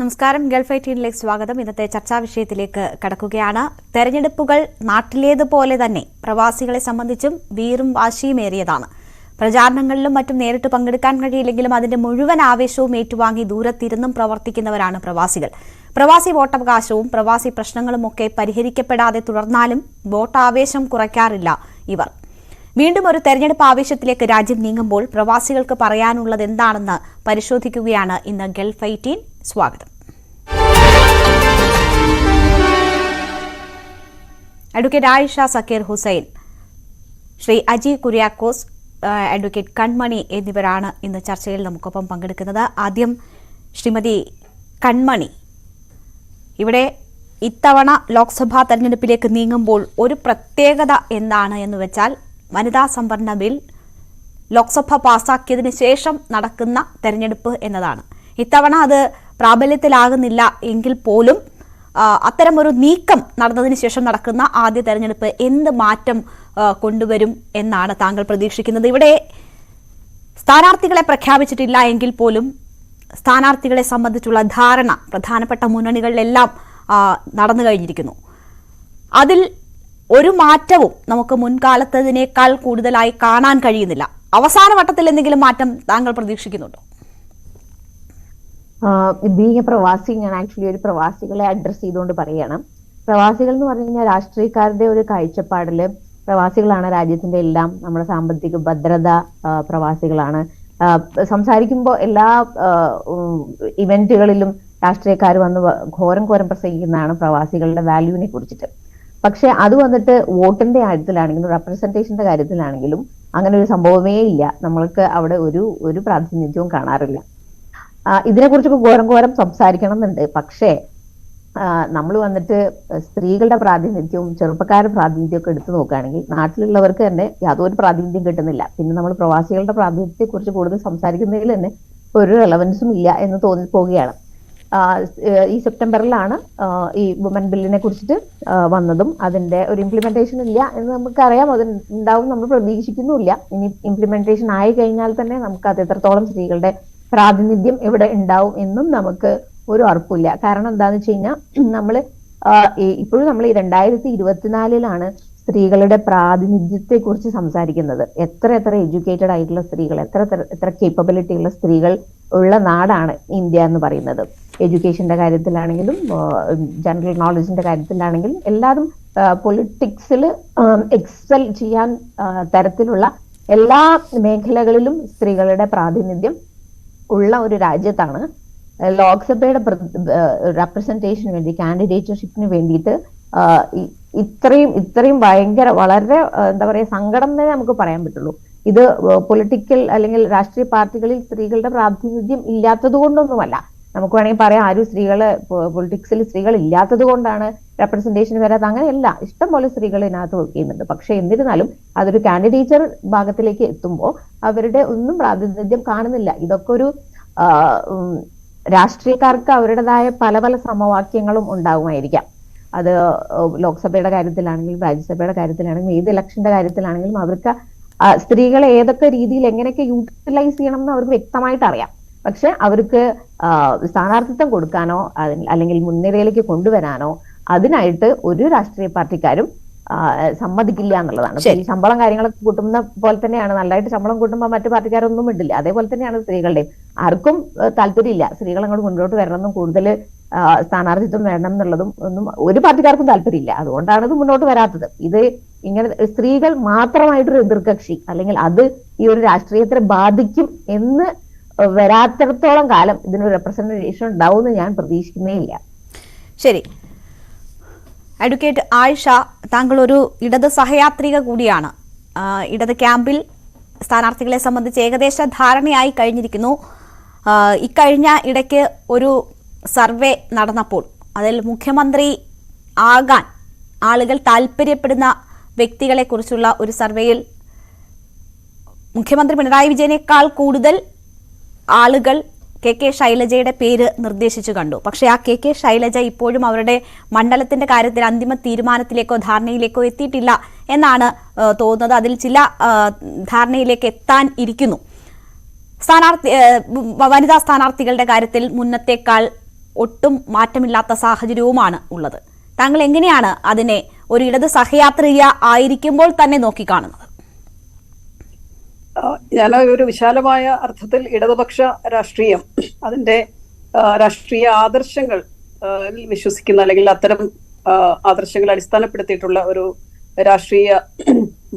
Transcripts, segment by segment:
നമസ്കാരം. ഗൾഫ് എയ്റ്റീനിലേക്ക് സ്വാഗതം. ഇന്നത്തെ ചർച്ചാ വിഷയത്തിലേക്ക് കടക്കുകയാണ്. തെരഞ്ഞെടുപ്പുകൾ നാട്ടിലേതുപോലെ തന്നെ പ്രവാസികളെ സംബന്ധിച്ചും വീറും വാശിയുമേറിയതാണ് പ്രചാരണങ്ങളിലും മറ്റും നേരിട്ട് പങ്കെടുക്കാൻ കഴിയില്ലെങ്കിലും അതിന്റെ മുഴുവൻ ആവേശവും ഏറ്റുവാങ്ങി ദൂരത്തിരുന്നും പ്രവർത്തിക്കുന്നവരാണ് പ്രവാസികൾ. പ്രവാസി വോട്ടവകാശവും പ്രവാസി പ്രശ്നങ്ങളും ഒക്കെ പരിഹരിക്കപ്പെടാതെ തുടർന്നാലും വോട്ടാവേശം കുറയ്ക്കാറില്ല ഇവർ. വീണ്ടും ഒരു തെരഞ്ഞെടുപ്പ് ആവേശത്തിലേക്ക് രാജ്യം നീങ്ങുമ്പോൾ പ്രവാസികൾക്ക് പറയാനുള്ളത് എന്താണെന്ന് പരിശോധിക്കുകയാണ് ഇന്ന് ഗൾഫ് എയ്റ്റീൻ. സ്വാഗതം. അഡ്വക്കേറ്റ് ആയിഷ സക്കീർ ഹുസൈൻ ശ്രീ അജി കുര്യാക്കോസ് അഡ്വക്കേറ്റ് കൺമണി എന്നിവരാണ് ഇന്ന് ചർച്ചയിൽ നമുക്കൊപ്പം പങ്കെടുക്കുന്നത്. ആദ്യം ശ്രീമതി കൺമണി ഇവിടെ ഇത്തവണ ലോക്സഭാ തെരഞ്ഞെടുപ്പിലേക്ക് നീങ്ങുമ്പോൾ ഒരു പ്രത്യേകത എന്താണ് എന്ന് വെച്ചാൽ വനിതാ സംവരണ ബിൽ ലോക്സഭ പാസാക്കിയതിന് ശേഷം നടക്കുന്ന തെരഞ്ഞെടുപ്പ് എന്നതാണ്. ഇത്തവണ അത് പ്രാബല്യത്തിലാകുന്നില്ല എങ്കിൽ പോലും അത്തരമൊരു നീക്കം നടന്നതിന് ശേഷം നടക്കുന്ന ആദ്യ തെരഞ്ഞെടുപ്പ് എന്ത് മാറ്റം കൊണ്ടുവരും എന്നാണ് താങ്കൾ പ്രതീക്ഷിക്കുന്നത്. ഇവിടെ സ്ഥാനാർത്ഥികളെ പ്രഖ്യാപിച്ചിട്ടില്ല എങ്കിൽ പോലും സ്ഥാനാർത്ഥികളെ സംബന്ധിച്ചുള്ള ധാരണ പ്രധാനപ്പെട്ട മുന്നണികളിലെല്ലാം നടന്നു കഴിഞ്ഞിരിക്കുന്നു. അതിൽ ഒരു മാറ്റവും നമുക്ക് മുൻകാലത്തതിനേക്കാൾ കൂടുതലായി കാണാൻ കഴിയുന്നില്ല. അവസാന വട്ടത്തിൽ എന്തെങ്കിലും മാറ്റം താങ്കൾ പ്രതീക്ഷിക്കുന്നുണ്ടോ? ബീങ് എ പ്രവാസി ഞാൻ ആക്ച്വലി ഒരു പ്രവാസികളെ അഡ്രസ് ചെയ്തുകൊണ്ട് പറയുകയാണ്. പ്രവാസികൾ എന്ന് പറഞ്ഞു കഴിഞ്ഞാൽ രാഷ്ട്രീയക്കാരുടെ ഒരു കാഴ്ചപ്പാടിൽ പ്രവാസികളാണ് രാജ്യത്തിന്റെ എല്ലാം നമ്മുടെ സാമ്പത്തിക ഭദ്രത പ്രവാസികളാണ്. സംസാരിക്കുമ്പോൾ എല്ലാ ഇവന്റുകളിലും രാഷ്ട്രീയക്കാർ വന്ന് ഘോരം ഘോരം പ്രസംഗിക്കുന്നതാണ് പ്രവാസികളുടെ വാല്യൂവിനെ കുറിച്ചിട്ട്. പക്ഷെ അത് വന്നിട്ട് വോട്ടിന്റെ കാര്യത്തിലാണെങ്കിലും റെപ്രസെന്റേഷന്റെ കാര്യത്തിലാണെങ്കിലും അങ്ങനെ ഒരു സംഭവമേ ഇല്ല. നമ്മൾക്ക് അവിടെ ഒരു ഒരു പ്രാതിനിധ്യവും കാണാറില്ല. ഇതിനെ ഇതിനെക്കുറിച്ചൊക്കെ ഘോരം ഘോരം സംസാരിക്കണം എന്നുണ്ട് പക്ഷേ നമ്മൾ വന്നിട്ട് സ്ത്രീകളുടെ പ്രാതിനിധ്യവും ചെറുപ്പക്കാരുടെ പ്രാതിനിധ്യവും ഒക്കെ എടുത്തു നോക്കുകയാണെങ്കിൽ നാട്ടിലുള്ളവർക്ക് തന്നെ യാതൊരു പ്രാതിനിധ്യം കിട്ടുന്നില്ല. പിന്നെ നമ്മൾ പ്രവാസികളുടെ പ്രാതിനിധ്യത്തെ കുറിച്ച് കൂടുതൽ സംസാരിക്കുന്നതിൽ തന്നെ ഒരു റെലവൻസും ഇല്ല എന്ന് തോന്നി പോവുകയാണ്. ആ, ഏഹ് ഈ സെപ്റ്റംബറിലാണ് ഈ വുമൻ ബില്ലിനെ കുറിച്ചിട്ട് വന്നതും അതിന്റെ ഒരു ഇംപ്ലിമെന്റേഷൻ ഇല്ല എന്ന് നമുക്കറിയാം. അത് ഉണ്ടാവും നമ്മൾ പ്രതീക്ഷിക്കുന്നുമില്ല. ഇനി ഇംപ്ലിമെന്റേഷൻ ആയി കഴിഞ്ഞാൽ തന്നെ നമുക്ക് അത് എത്രത്തോളം സ്ത്രീകളുടെ പ്രാതിനിധ്യം ഇവിടെ ഉണ്ടാവും എന്നും നമുക്ക് ഒരു ഉറപ്പില്ല. കാരണം എന്താന്ന് വെച്ച് കഴിഞ്ഞാൽ നമ്മൾ ഇപ്പോഴും നമ്മൾ ഈ രണ്ടായിരത്തി ഇരുപത്തിനാലിലാണ് സ്ത്രീകളുടെ പ്രാതിനിധ്യത്തെ കുറിച്ച് സംസാരിക്കുന്നത്. എത്ര എത്ര എഡ്യൂക്കേറ്റഡ് ആയിട്ടുള്ള സ്ത്രീകൾ എത്ര എത്ര എത്ര കേപ്പബിലിറ്റി ഉള്ള സ്ത്രീകൾ ഉള്ള നാടാണ് ഇന്ത്യ എന്ന് പറയുന്നത്. എഡ്യൂക്കേഷന്റെ കാര്യത്തിലാണെങ്കിലും ജനറൽ നോളജിന്റെ കാര്യത്തിലാണെങ്കിലും എല്ലാതും പൊളിറ്റിക്സിൽ എക്സൽ ചെയ്യാൻ തരത്തിലുള്ള എല്ലാ മേഖലകളിലും സ്ത്രീകളുടെ പ്രാതിനിധ്യം ഉള്ള ഒരു രാജ്യത്താണ്. ലോക്സഭയുടെ റെപ്രസെന്റേഷന് വേണ്ടി കാൻഡിഡേറ്റർഷിപ്പിന് വേണ്ടിയിട്ട് ഇത്രയും ഇത്രയും ഭയങ്കര വളരെ എന്താ പറയുക സങ്കടം തന്നെ നമുക്ക് പറയാൻ പറ്റുള്ളൂ. ഇത് പൊളിറ്റിക്കൽ അല്ലെങ്കിൽ രാഷ്ട്രീയ പാർട്ടികളിൽ സ്ത്രീകളുടെ പ്രാതിനിധ്യം ഇല്ലാത്തത് കൊണ്ടൊന്നുമല്ല നമുക്ക് വേണമെങ്കിൽ പറയാം ആരും സ്ത്രീകൾ പൊളിറ്റിക്സിൽ സ്ത്രീകൾ ഇല്ലാത്തത് കൊണ്ടാണ് റെപ്രസെന്റേഷൻ വരാത്ത അങ്ങനെയല്ല ഇഷ്ടംപോലെ സ്ത്രീകൾ ഇതിനകത്ത് വർക്ക് ചെയ്യുന്നുണ്ട്. പക്ഷെ എന്നിരുന്നാലും അതൊരു കാൻഡിഡേറ്റർ ഭാഗത്തിലേക്ക് എത്തുമ്പോൾ അവരുടെ ഒന്നും പ്രാതിനിധ്യം കാണുന്നില്ല. ഇതൊക്കെ ഒരു രാഷ്ട്രീയക്കാർക്ക് അവരുടേതായ പല പല സമവാക്യങ്ങളും ഉണ്ടാകുമായിരിക്കാം. അത് ലോക്സഭയുടെ കാര്യത്തിലാണെങ്കിലും രാജ്യസഭയുടെ കാര്യത്തിലാണെങ്കിലും ഏത് ഇലക്ഷന്റെ കാര്യത്തിലാണെങ്കിലും അവർക്ക് സ്ത്രീകളെ ഏതൊക്കെ രീതിയിൽ എങ്ങനെയൊക്കെ യൂട്ടിലൈസ് ചെയ്യണം എന്ന് അവർക്ക് വ്യക്തമായിട്ട് അറിയാം. പക്ഷെ അവർക്ക് സ്ഥാനാർത്ഥിത്വം കൊടുക്കാനോ അല്ലെങ്കിൽ മുൻനിരയിലേക്ക് കൊണ്ടുവരാനോ അതിനായിട്ട് ഒരു രാഷ്ട്രീയ പാർട്ടിക്കാരും സമ്മതിക്കില്ല എന്നുള്ളതാണ്. ഈ ശമ്പളം കാര്യങ്ങളൊക്കെ കൂട്ടുന്ന പോലെ തന്നെയാണ്. നല്ലതായിട്ട് ശമ്പളം കൂട്ടുമ്പോൾ മറ്റു പാർട്ടിക്കാരൊന്നും ഇടില്ല അതേപോലെ തന്നെയാണ് സ്ത്രീകളുടെയും. ആർക്കും താല്പര്യമില്ല. സ്ത്രീകൾ അങ്ങോട്ട് മുന്നോട്ട് വരണമെന്നും കൂടുതൽ സ്ഥാനാർത്ഥിത്വം വേണം എന്നുള്ളതും ഒന്നും ഒരു പാർട്ടിക്കാർക്കും താല്പര്യമില്ല. അതുകൊണ്ടാണ് ഇത് മുന്നോട്ട് വരാത്തത്. ഇത് ഇങ്ങനെ സ്ത്രീകൾ മാത്രമായിട്ടൊരു എതിർകക്ഷി അല്ലെങ്കിൽ അത് ഈ ഒരു രാഷ്ട്രീയത്തെ ബാധിക്കും എന്ന് വരാത്തിടത്തോളം കാലം ഇതിനൊരു റെപ്രസെന്റേഷൻ ഉണ്ടാവും എന്ന് ഞാൻ പ്രതീക്ഷിക്കുന്നേ ഇല്ല. ശരി. അഡ്വക്കേറ്റ് ആയിഷ താങ്കൾ ഒരു ഇടത് സഹയാത്രിക കൂടിയാണ്. ഇടത് ക്യാമ്പിൽ സ്ഥാനാർത്ഥികളെ സംബന്ധിച്ച് ഏകദേശ ധാരണയായി കഴിഞ്ഞിരിക്കുന്നു. ഇക്കഴിഞ്ഞ ഇടയ്ക്ക് ഒരു സർവേ നടന്നപ്പോൾ അതിൽ മുഖ്യമന്ത്രി ആകാൻ ആളുകൾ താല്പര്യപ്പെടുന്ന വ്യക്തികളെക്കുറിച്ചുള്ള ഒരു സർവേയിൽ മുഖ്യമന്ത്രി പിണറായി വിജയനേക്കാൾ കൂടുതൽ ആളുകൾ കെ കെ ശൈലജയുടെ പേര് നിർദ്ദേശിച്ചു കണ്ടു. പക്ഷെ ആ കെ കെ ശൈലജ ഇപ്പോഴും അവരുടെ മണ്ഡലത്തിന്റെ കാര്യത്തിൽ അന്തിമ തീരുമാനത്തിലേക്കോ ധാരണയിലേക്കോ എത്തിയിട്ടില്ല എന്നാണ് തോന്നുന്നത്. അതിൽ ചില ധാരണയിലേക്ക് എത്താൻ ഇരിക്കുന്നു. സ്ഥാനാർത്ഥി വനിതാ സ്ഥാനാർത്ഥികളുടെ കാര്യത്തിൽ മുന്നത്തേക്കാൾ ഒട്ടും മാറ്റമില്ലാത്ത സാഹചര്യവുമാണ് ഉള്ളത്. താങ്കൾ എങ്ങനെയാണ് അതിനെ ഒരു ഇടത് സഹയാത്രിക ആയിരിക്കുമ്പോൾ തന്നെ നോക്കിക്കാണുന്നത്? ഞാൻ ഒരു വിശാലമായ അർത്ഥത്തിൽ ഇടതുപക്ഷ രാഷ്ട്രീയം അതിന്റെ രാഷ്ട്രീയ ആദർശങ്ങൾ വിശ്വസിക്കുന്ന അല്ലെങ്കിൽ അത്തരം ആദർശങ്ങൾ അടിസ്ഥാനപ്പെടുത്തിയിട്ടുള്ള ഒരു രാഷ്ട്രീയ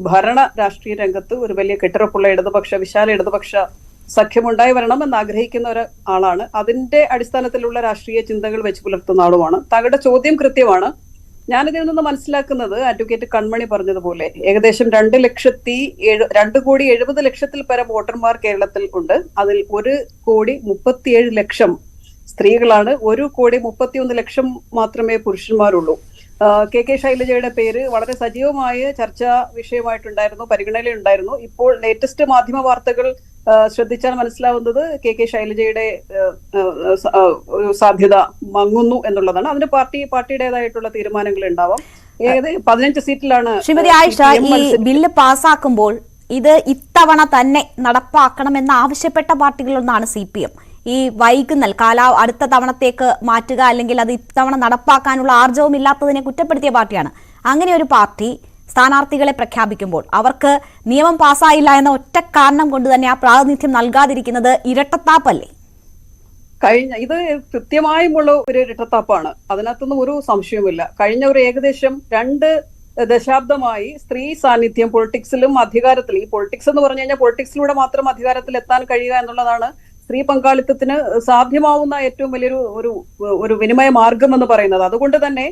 ഭരണ രാഷ്ട്രീയ രംഗത്ത് ഒരു വലിയ കെട്ടുറപ്പുള്ള ഇടതുപക്ഷ വിശാല ഇടതുപക്ഷ സഖ്യമുണ്ടായി വരണം എന്ന് ആഗ്രഹിക്കുന്ന ഒരു ആളാണ്. അതിന്റെ അടിസ്ഥാനത്തിലുള്ള രാഷ്ട്രീയ ചിന്തകൾ വെച്ച് പുലർത്തുന്ന ആളുമാണ്. താങ്കളുടെ ചോദ്യം കൃത്യമാണ്. ഞാനിതിൽ നിന്ന് മനസ്സിലാക്കുന്നത് അഡ്വക്കേറ്റ് കൺമണി പറഞ്ഞതുപോലെ ഏകദേശം രണ്ട് ലക്ഷത്തി ഏഴ് രണ്ട് കോടി എഴുപത് ലക്ഷത്തിൽ പരം വോട്ടർമാർ കേരളത്തിൽ ഉണ്ട്. അതിൽ ഒരു കോടി മുപ്പത്തിയേഴ് ലക്ഷം സ്ത്രീകളാണ്. ഒരു കോടി മുപ്പത്തിയൊന്ന് ലക്ഷം മാത്രമേ പുരുഷന്മാരുള്ളൂ. കെ കെ ശൈലജയുടെ പേര് വളരെ സജീവമായ ചർച്ചാ വിഷയമായിട്ടുണ്ടായിരുന്നു പരിഗണനയിലുണ്ടായിരുന്നു. ഇപ്പോൾ ലേറ്റസ്റ്റ് മാധ്യമ വാർത്തകൾ ശ്രദ്ധിച്ചാൽ മനസ്സിലാവുന്നത് കെ കെ ശൈലജയുടെ സാധ്യത മങ്ങുന്നു എന്നുള്ളതാണ്. അതിന് പാർട്ടി പാർട്ടിയുടേതായിട്ടുള്ള തീരുമാനങ്ങൾ ഉണ്ടാവാം. ഏകദേശം പതിനഞ്ച് സീറ്റിലാണ് ശ്രീമതി ആയിഷ ഈ ബില്ല് പാസ്സാക്കുമ്പോൾ ഇത് ഇത്തവണ തന്നെ നടപ്പാക്കണമെന്ന് ആവശ്യപ്പെട്ട പാർട്ടികളൊന്നാണ് സി പി എം. ഈ വൈകുന്നൽ കാലാ അടുത്ത തവണത്തേക്ക് മാറ്റുക അല്ലെങ്കിൽ അത് ഇത്തവണ നടപ്പാക്കാനുള്ള ആർജവും ഇല്ലാത്തതിനെ കുറ്റപ്പെടുത്തിയ പാർട്ടിയാണ്. അങ്ങനെ ഒരു പാർട്ടി സ്ഥാനാർത്ഥികളെ പ്രഖ്യാപിക്കുമ്പോൾ അവർക്ക് നിയമം പാസ്സായില്ല എന്ന ഒറ്റ കാരണം കൊണ്ട് തന്നെ ആ പ്രാതിനിധ്യം നൽകാതിരിക്കുന്നത് ഇരട്ടത്താപ്പല്ലേ? കഴിഞ്ഞ ഇത് കൃത്യമായുമുള്ള ഒരു ഇരട്ടത്താപ്പാണ്. അതിനകത്തൊന്നും ഒരു സംശയവുമില്ല. കഴിഞ്ഞ ഒരു ഏകദേശം രണ്ട് ദശാബ്ദമായി സ്ത്രീ സാന്നിധ്യം പൊളിറ്റിക്സിലും അധികാരത്തിലും ഈ പൊളിറ്റിക്സ് എന്ന് പറഞ്ഞു കഴിഞ്ഞാൽ പൊളിറ്റിക്സിലൂടെ മാത്രം അധികാരത്തിൽ എത്താൻ കഴിയുക എന്നുള്ളതാണ് സ്ത്രീ പങ്കാളിത്തത്തിന് സാധ്യമാവുന്ന ഏറ്റവും വലിയൊരു ഒരു ഒരു വിനിമയ മാർഗം എന്ന് പറയുന്നത്. അതുകൊണ്ട് തന്നെ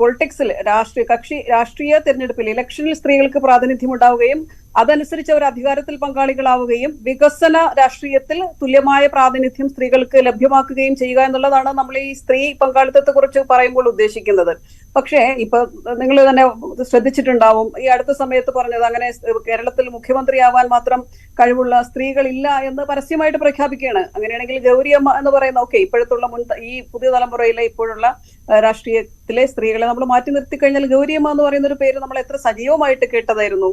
പൊളിറ്റിക്സിൽ രാഷ്ട്രീയ കക്ഷി രാഷ്ട്രീയ തെരഞ്ഞെടുപ്പിൽ ഇലക്ഷനിൽ സ്ത്രീകൾക്ക് പ്രാതിനിധ്യം ഉണ്ടാവുകയും അതനുസരിച്ച് അവർ അധികാരത്തിൽ പങ്കാളികളാവുകയും വികസന രാഷ്ട്രീയത്തിൽ തുല്യമായ പ്രാതിനിധ്യം സ്ത്രീകൾക്ക് ലഭ്യമാക്കുകയും ചെയ്യുക എന്നുള്ളതാണ് നമ്മൾ ഈ സ്ത്രീ പങ്കാളിത്തത്തെ കുറിച്ച് പറയുമ്പോൾ ഉദ്ദേശിക്കുന്നത്. പക്ഷേ ഇപ്പൊ നിങ്ങൾ തന്നെ ശ്രദ്ധിച്ചിട്ടുണ്ടാവും ഈ അടുത്ത സമയത്ത് പറഞ്ഞത് അങ്ങനെ കേരളത്തിൽ മുഖ്യമന്ത്രിയാവാൻ മാത്രം കഴിവുള്ള സ്ത്രീകൾ ഇല്ല എന്ന് പരസ്യമായിട്ട് പ്രഖ്യാപിക്കുകയാണ്. അങ്ങനെയാണെങ്കിൽ ഗൗരിയമ്മ എന്ന് പറയുന്ന ഓക്കെ ഇപ്പോഴത്തുള്ള മുൻ ഈ പുതിയ തലമുറയിലെ ഇപ്പോഴുള്ള രാഷ്ട്രീയത്തിലെ സ്ത്രീകളെ നമ്മൾ മാറ്റി നിർത്തി കഴിഞ്ഞാൽ ഗൗരിയമ്മ എന്ന് പറയുന്ന ഒരു പേര് നമ്മൾ എത്ര സജീവമായിട്ട് കേട്ടതായിരുന്നു.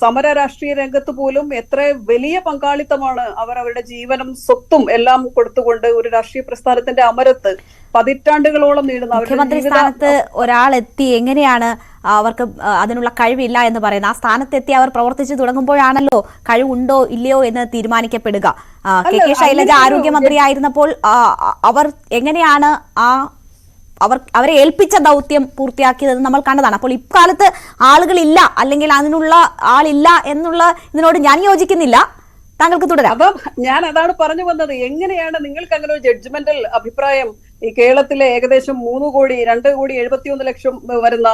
സമര രാഷ്ട്രീയ രംഗത്ത് പോലും എത്ര വലിയ പങ്കാളിത്തമാണ് അവർ അവരുടെ ജീവനും സ്വത്തും എല്ലാം കൊടുത്തുകൊണ്ട് ഒരു രാഷ്ട്രീയ പ്രസ്ഥാനത്തിന്റെ അമരത്ത് പതിറ്റാണ്ടുകളോളം നീളുന്ന അവരുടെ മുഖ്യമന്ത്രി സ്ഥാനത്ത് ഒരാൾ എത്തി എങ്ങനെയാണ് അവർക്ക് അതിനുള്ള കഴിവില്ല എന്ന് പറയുന്നത്? ആ സ്ഥാനത്തെത്തി അവർ പ്രവർത്തിച്ചു തുടങ്ങുമ്പോഴാണല്ലോ കഴിവുണ്ടോ ഇല്ലയോ എന്ന് തീരുമാനിക്കപ്പെടുക. കെ കെ ശൈലജ ആരോഗ്യമന്ത്രി ആയിരുന്നപ്പോൾ ആരോഗ്യമന്ത്രിയായിരുന്നപ്പോൾ അവർ എങ്ങനെയാണ് ആ അവർ അവരെ ഏൽപ്പിച്ച ദൗത്യം പൂർത്തിയാക്കിയത് നമ്മൾ കണ്ടതാണ്. അപ്പോൾ ഇക്കാലത്ത് ആളുകളില്ല അല്ലെങ്കിൽ അതിനുള്ള ആളില്ല എന്നുള്ള ഇതിനോട് ഞാൻ യോജിക്കുന്നില്ല. താങ്കൾക്ക് തുടരാം. അപ്പം ഞാൻ അതാണ് പറഞ്ഞു വന്നത്. എങ്ങനെയാണ് നിങ്ങൾക്ക് അങ്ങനെ ഒരു ജഡ്ജ്മെന്റൽ അഭിപ്രായം ഈ കേരളത്തിലെ ഏകദേശം മൂന്ന് കോടി രണ്ട് കോടി എഴുപത്തിയൊന്ന് ലക്ഷം വരുന്ന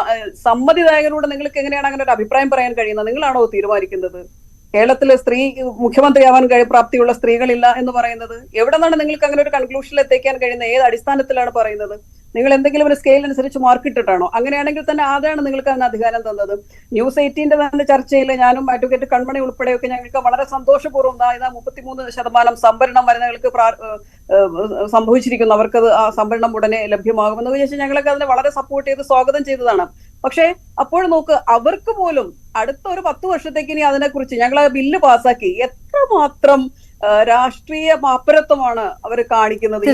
സമ്മതിദായകരോട് നിങ്ങൾക്ക് എങ്ങനെയാണ് അങ്ങനെ ഒരു അഭിപ്രായം പറയാൻ കഴിയുന്നത്? നിങ്ങളാണോ തീരുമാനിക്കുന്നത്? കേരളത്തിലെ സ്ത്രീ മുഖ്യമന്ത്രിയാവാൻ കഴി പ്രാപ്തിയുള്ള സ്ത്രീകളില്ല എന്ന് പറയുന്നത്. എവിടെ നിന്നാണ് നിങ്ങൾക്ക് അങ്ങനെ ഒരു കൺക്ലൂഷനിൽ എത്തിക്കാൻ കഴിയുന്നത്? ഏത് അടിസ്ഥാനത്തിലാണ് പറയുന്നത്? നിങ്ങൾ എന്തെങ്കിലും ഒരു സ്കെയിൽ അനുസരിച്ച് മാർക്ക് ഇട്ടിട്ടാണോ? അങ്ങനെയാണെങ്കിൽ തന്നെ ആദ്യമാണ് നിങ്ങൾക്ക് അതിന് അധികാരം തന്നത്. ന്യൂസ് എയ്റ്റീന്റെ തന്നെ ചർച്ചയിൽ ഞാനും അഡ്വക്കേറ്റ് കൺമണി ഉൾപ്പെടെയൊക്കെ ഞങ്ങൾക്ക് വളരെ സന്തോഷപൂർവം ഇതാ മുപ്പത്തിമൂന്ന് ശതമാനം സംഭരണം ഏഹ് സംഭവിച്ചിരിക്കുന്നു. അവർക്കത് ആ സംഭരണം ഉടനെ ലഭ്യമാകുമെന്ന് വിചാരിച്ച് ഞങ്ങളൊക്കെ അതിനെ വളരെ സപ്പോർട്ട് ചെയ്ത് സ്വാഗതം ചെയ്തതാണ്. പക്ഷേ അപ്പോൾ നോക്ക് അവർക്ക് പോലും അടുത്ത ഒരു പത്ത് വർഷത്തേക്ക് ഇനി അതിനെക്കുറിച്ച് ഞങ്ങൾ ആ ബില്ല് പാസ്സാക്കി എത്രമാത്രം രാഷ്ട്രീയ അപ്പുറത്തുമാണ് അവർ കാണിക്കുന്നത്.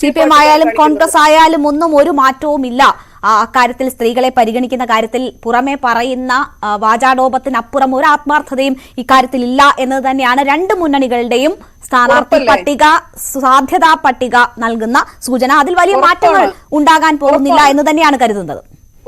സി പി എം ആയാലും കോൺഗ്രസ് ആയാലും ഒന്നും ഒരു മാറ്റവും ഇല്ല. ആ അക്കാര്യത്തിൽ സ്ത്രീകളെ പരിഗണിക്കുന്ന കാര്യത്തിൽ പുറമെ പറയുന്ന വാചാടോപത്തിനപ്പുറം ഒരു ആത്മാർത്ഥതയും ഇക്കാര്യത്തിൽ ഇല്ല എന്നത് തന്നെയാണ് രണ്ട് മുന്നണികളുടെയും സ്ഥാനാർത്ഥി പട്ടിക സാധ്യതാ പട്ടിക നൽകുന്ന സൂചന. അതിൽ വലിയ മാറ്റങ്ങൾ ഉണ്ടാകാൻ പോകുന്നില്ല എന്ന് തന്നെയാണ് കരുതുന്നത്.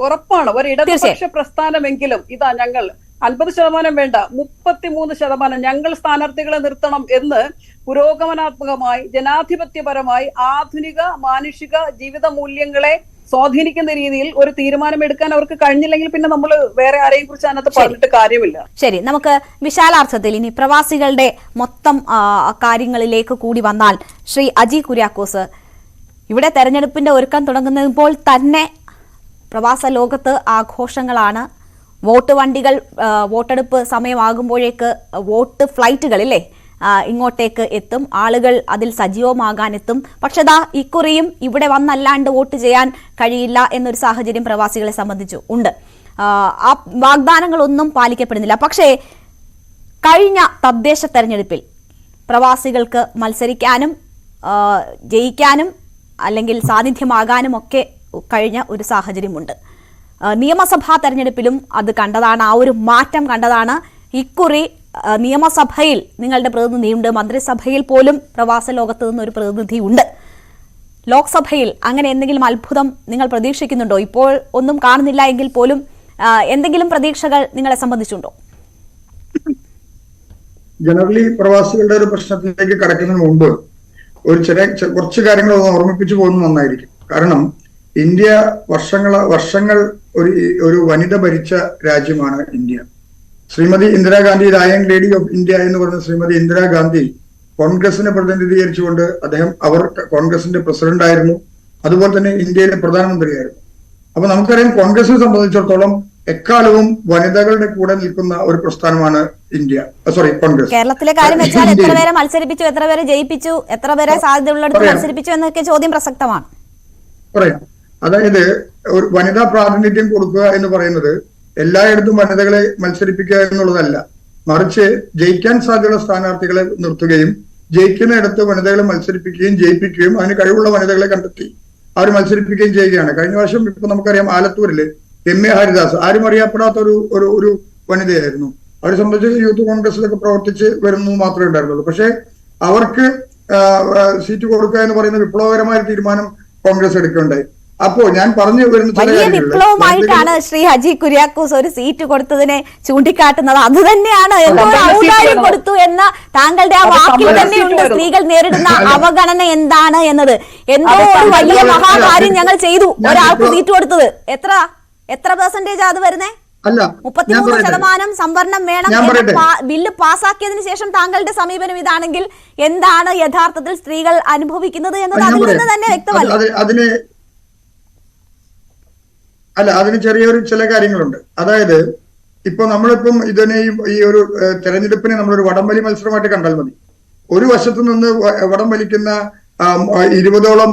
ഉറപ്പാണ്. ഒരു ഇടതുപക്ഷ പ്രസ്ഥാനമെങ്കിലും ഇതാ ഞങ്ങൾ അൻപത് ശതമാനം വേണ്ട മുപ്പത്തിമൂന്ന് ശതമാനം ഞങ്ങൾ സ്ഥാനാർത്ഥികളെ നിർത്തണം എന്ന് പുരോഗമനാത്മകമായി ജനാധിപത്യപരമായി ആധുനിക മാനുഷിക ജീവിത മൂല്യങ്ങളെ സ്വാധീനിക്കുന്ന രീതിയിൽ ഒരു തീരുമാനം എടുക്കാൻ അവർക്ക് കഴിഞ്ഞില്ലെങ്കിൽ പിന്നെ നമ്മൾ വേറെ ആരെയും കുറിച്ച് അതിനകത്ത് പറഞ്ഞിട്ട് കാര്യമില്ല. ശരി നമുക്ക് വിശാലാർത്ഥത്തിൽ ഇനി പ്രവാസികളുടെ മൊത്തം കാര്യങ്ങളിലേക്ക് കൂടി വന്നാൽ ശ്രീ അജി കുര്യാക്കോസ് ഇവിടെ തെരഞ്ഞെടുപ്പിന്റെ ഒരുക്കം തുടങ്ങുന്നപ്പോൾ തന്നെ പ്രവാസ ലോകത്ത് ആഘോഷങ്ങളാണ് വോട്ട് വണ്ടികൾ വോട്ടെടുപ്പ് സമയമാകുമ്പോഴേക്ക് വോട്ട് ഫ്ലൈറ്റുകളില്ലേ ഇങ്ങോട്ടേക്ക് എത്തും. ആളുകൾ അതിൽ സജീവമാകാൻ എത്തും പക്ഷെ ദാ ഇക്കുറിയും ഇവിടെ വന്നല്ലാണ്ട് വോട്ട് ചെയ്യാൻ കഴിയില്ല എന്നൊരു സാഹചര്യം പ്രവാസികളെ സംബന്ധിച്ചു ഉണ്ട്. ആ, വാഗ്ദാനങ്ങളൊന്നും പാലിക്കപ്പെടുന്നില്ല. പക്ഷേ കഴിഞ്ഞ തദ്ദേശ തെരഞ്ഞെടുപ്പിൽ പ്രവാസികൾക്ക് മത്സരിക്കാനും ജയിക്കാനും അല്ലെങ്കിൽ സാന്നിധ്യമാകാനും ഒക്കെ കഴിഞ്ഞ ഒരു സാഹചര്യമുണ്ട്. നിയമസഭാ തെരഞ്ഞെടുപ്പിലും അത് കണ്ടതാണ് ആ ഒരു മാറ്റം കണ്ടതാണ്. ഇക്കുറി നിയമസഭയിൽ നിങ്ങളുടെ പ്രതിനിധിയുണ്ട്. മന്ത്രിസഭയിൽ പോലും പ്രവാസ ലോകത്ത് നിന്ന് ഒരു പ്രതിനിധിയുണ്ട്. ലോക്സഭയിൽ അങ്ങനെ എന്തെങ്കിലും അത്ഭുതം നിങ്ങൾ പ്രതീക്ഷിക്കുന്നുണ്ടോ? ഇപ്പോൾ ഒന്നും കാണുന്നില്ല എങ്കിൽ പോലും എന്തെങ്കിലും പ്രതീക്ഷകൾ നിങ്ങളെ സംബന്ധിച്ചുണ്ടോ? ജനറലി പ്രവാസികളുടെ ഒരു പ്രശ്നത്തിലേക്ക് കടക്കുന്നതിന് മുമ്പ് ഒരു ചെറിയ കുറച്ച് കാര്യങ്ങൾ ഓർമ്മിപ്പിച്ചു പോകുന്നത് നന്നായിരിക്കും. കാരണം ഇന്ത്യ വർഷങ്ങൾ വർഷങ്ങൾ ഒരു ഒരു വനിത ഭരിച്ച രാജ്യമാണ് India. Shrimati Indira Gandhi iron lady of India എന്ന് പറഞ്ഞ ശ്രീമതി ഇന്ദിരാഗാന്ധി കോൺഗ്രസിനെ പ്രതിനിധീകരിച്ചുകൊണ്ട് അദ്ദേഹം അവർ കോൺഗ്രസിന്റെ പ്രസിഡന്റ് ആയിരുന്നു അതുപോലെ തന്നെ ഇന്ത്യയിലെ പ്രധാനമന്ത്രിയായിരുന്നു. അപ്പൊ നമുക്കറിയാം കോൺഗ്രസിനെ സംബന്ധിച്ചിടത്തോളം എക്കാലവും വനിതകളുടെ കൂടെ നിൽക്കുന്ന ഒരു പ്രസ്ഥാനമാണ് ഇന്ത്യ. സോറി കോൺഗ്രസ്. കേരളത്തിലെ കാര്യം വെച്ചാൽ എത്ര പേരെ മത്സരിപ്പിച്ചു എത്ര പേരെ ജയിപ്പിച്ചു എത്ര പേരെ സാധ്യതയുള്ളിടത്ത് പറയാം. മത്സരിപ്പിച്ചു എന്നൊക്കെ ചോദ്യം പ്രസക്തമാണ്. പറയാം. അതായത് ഒരു വനിതാ പ്രാതിനിധ്യം കൊടുക്കുക എന്ന് പറയുന്നത് എല്ലായിടത്തും വനിതകളെ മത്സരിപ്പിക്കുക എന്നുള്ളതല്ല. മറിച്ച് ജയിക്കാൻ സാധ്യതയുള്ള സ്ഥാനാർത്ഥികളെ നിർത്തുകയും ജയിക്കുന്നിടത്ത് വനിതകളെ മത്സരിപ്പിക്കുകയും ജയിപ്പിക്കുകയും അതിന് കഴിവുള്ള വനിതകളെ കണ്ടെത്തി. അവർ മത്സരിപ്പിക്കുകയും ചെയ്യുകയാണ്. കഴിഞ്ഞ വർഷം ഇപ്പൊ നമുക്കറിയാം ആലത്തൂരിൽ രമ്യ ഹരിദാസ്. ആരും അറിയപ്പെടാത്ത ഒരു ഒരു ഒരു വനിതയായിരുന്നു. അവരെ സംബന്ധിച്ച് യൂത്ത് കോൺഗ്രസിലൊക്കെ പ്രവർത്തിച്ച് വരുന്നു മാത്രമേ ഉണ്ടായിരുന്നുള്ളൂ. പക്ഷേ അവർക്ക് സീറ്റ് കൊടുക്കുക എന്ന് പറയുന്ന വിപ്ലവകരമായ തീരുമാനം കോൺഗ്രസ് എടുക്കുകയുണ്ടായി. അപ്പോ ഞാൻ പറഞ്ഞു വരുന്ന വലിയ വിപ്ലവമായിട്ടാണ് ശ്രീ ഹജി കുര്യാക്കോസ് ഒരു സീറ്റ് കൊടുത്തതിനെ ചൂണ്ടിക്കാട്ടുന്നത്. അത് തന്നെയാണ്. എന്തോ ഔദാര്യം കൊടുത്തു എന്ന താങ്കളുടെ ആ വാക്കിൽ തന്നെയുണ്ട് സ്ത്രീകൾ നേരിടുന്ന അവഗണന എന്താണ് എന്നത്? എന്തോ ഒരു വലിയ മഹാകാര്യം ഞങ്ങൾ ചെയ്തു. ഒരാൾക്ക് സീറ്റ് കൊടുത്തത്. എത്ര? എത്ര പെർസെന്റേജ് അത് വരുന്നേ? മുപ്പത്തിമൂന്ന് ശതമാനം സംവരണം വേണം ബില്ല് പാസാക്കിയതിന് ശേഷം താങ്കളുടെ സമീപനം ഇതാണെങ്കിൽ എന്താണ് യഥാർത്ഥത്തിൽ സ്ത്രീകൾ അനുഭവിക്കുന്നത് എന്നത് അതിൽ നിന്ന് തന്നെ വ്യക്തമല്ല. അല്ല അതിന് ചെറിയൊരു ചില കാര്യങ്ങളുണ്ട്. അതായത് ഇപ്പൊ നമ്മളിപ്പം ഇതിനെ ഈ- ഒരു തെരഞ്ഞെടുപ്പിനെ നമ്മളൊരു വടംവലി മത്സരമായിട്ട് കണ്ടാൽ മതി. ഒരു വശത്ത് നിന്ന് വടം വലിക്കുന്ന ഇരുപതോളം